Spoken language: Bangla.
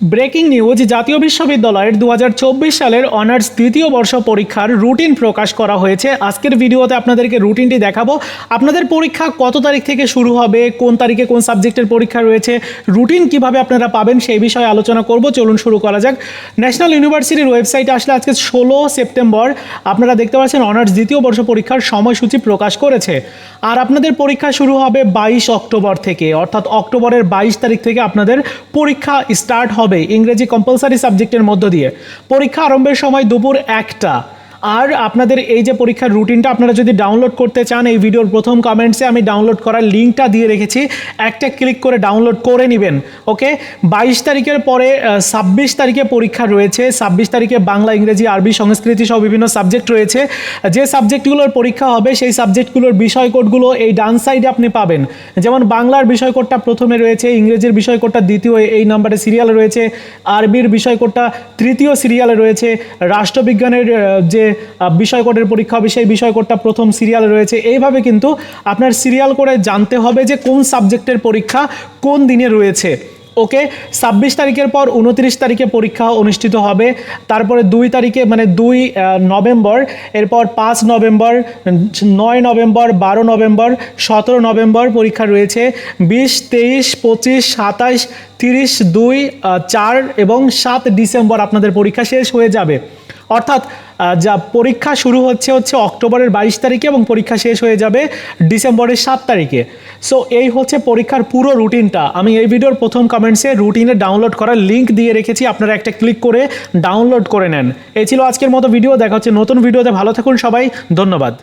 ব্রেকিং নিউজ, জাতীয় বিশ্ববিদ্যালয়ের দু হাজার চব্বিশ সালের অনার্স দ্বিতীয় বর্ষ পরীক্ষার রুটিন প্রকাশ করা হয়েছে। আজকের ভিডিওতে আপনাদেরকে রুটিনটি দেখাবো। আপনাদের পরীক্ষা কত তারিখ থেকে শুরু হবে? কোন তারিখে কোন সাবজেক্টের পরীক্ষা রয়েছে? রুটিন কীভাবে আপনারা পাবেন সেই বিষয়ে আলোচনা করব। চলুন শুরু করা যাক। ন্যাশনাল ইউনিভার্সিটির ওয়েবসাইটে আসলে আজকে ষোলো সেপ্টেম্বর। আপনারা দেখতে পাচ্ছেন অনার্স দ্বিতীয় বর্ষ পরীক্ষার সময়সূচি প্রকাশ করেছে। আর আপনাদের পরীক্ষা শুরু হবে বাইশ অক্টোবর থেকে। অর্থাৎ অক্টোবরের বাইশ তারিখ থেকে আপনাদের পরীক্ষা স্টার্ট হবে। ইংরেজি কম্পালসারি সাবজেক্টের মধ্য দিয়ে। পরীক্ষা আরম্ভের সময় দুপুর একটা। আর আপনাদের এই যে পরীক্ষার রুটিনটা, আপনারা যদি ডাউনলোড করতে চান এই ভিডিওর প্রথম কমেন্টসে আমি ডাউনলোড করার লিঙ্কটা দিয়ে রেখেছি। একটা ক্লিক করে ডাউনলোড করে নেবেন ওকে বাইশ তারিখের পরে ছাব্বিশ তারিখে পরীক্ষা রয়েছে। ছাব্বিশ তারিখে বাংলা, ইংরেজি, আরবি, সংস্কৃতি সহ বিভিন্ন সাবজেক্ট রয়েছে। যে সাবজেক্টগুলোর পরীক্ষা হবে, সেই সাবজেক্টগুলোর বিষয় কোডগুলো এই ডান সাইডে আপনি পাবেন। যেমন বাংলার বিষয় কোডটা প্রথমে রয়েছে, ইংরেজির বিষয় কোডটা দ্বিতীয়, এই নাম্বারে সিরিয়ালে রয়েছে। আরবির বিষয় কোডটা তৃতীয় সিরিয়ালে রয়েছে। রাষ্ট্রবিজ্ঞানের যে বিষয় কোডের পরীক্ষা হবে, সেই বিষয় কোডটা প্রথম সিরিয়ালে রয়েছে। এইভাবে কিন্তু আপনার সিরিয়াল করে জানতে হবে যে কোন সাবজেক্টের পরীক্ষা কোন দিনে রয়েছে। ওকে? ছাব্বিশ তারিখের পর উনত্রিশ তারিখে পরীক্ষা অনুষ্ঠিত হবে। তারপরে দুই তারিখে মানে দুই নভেম্বর, এরপর পাঁচ নভেম্বর, নয় নভেম্বর, বারো নভেম্বর, সতেরো নভেম্বর পরীক্ষা রয়েছে। বিশ, তেইশ, পঁচিশ সাতাশ তিরিশ, দুই চার এবং সাত ডিসেম্বর আপনাদের পরীক্ষা শেষ হয়ে যাবে। অর্থাৎ যা পরীক্ষা শুরু হচ্ছে হচ্ছে অক্টোবরের বাইশ তারিখে এবং পরীক্ষা শেষ হয়ে যাবে ডিসেম্বরের সাত তারিখে। সো এই হচ্ছে পরীক্ষার পুরো রুটিনটা। আমি এই ভিডিওর প্রথম কমেন্টসে রুটিনে ডাউনলোড করার লিঙ্ক দিয়ে রেখেছি, আপনারা একটা ক্লিক করে ডাউনলোড করে নেন। এই ছিল আজকের মতো ভিডিও দেখা হচ্ছে নতুন ভিডিওতে ভালো থাকুন সবাই, ধন্যবাদ।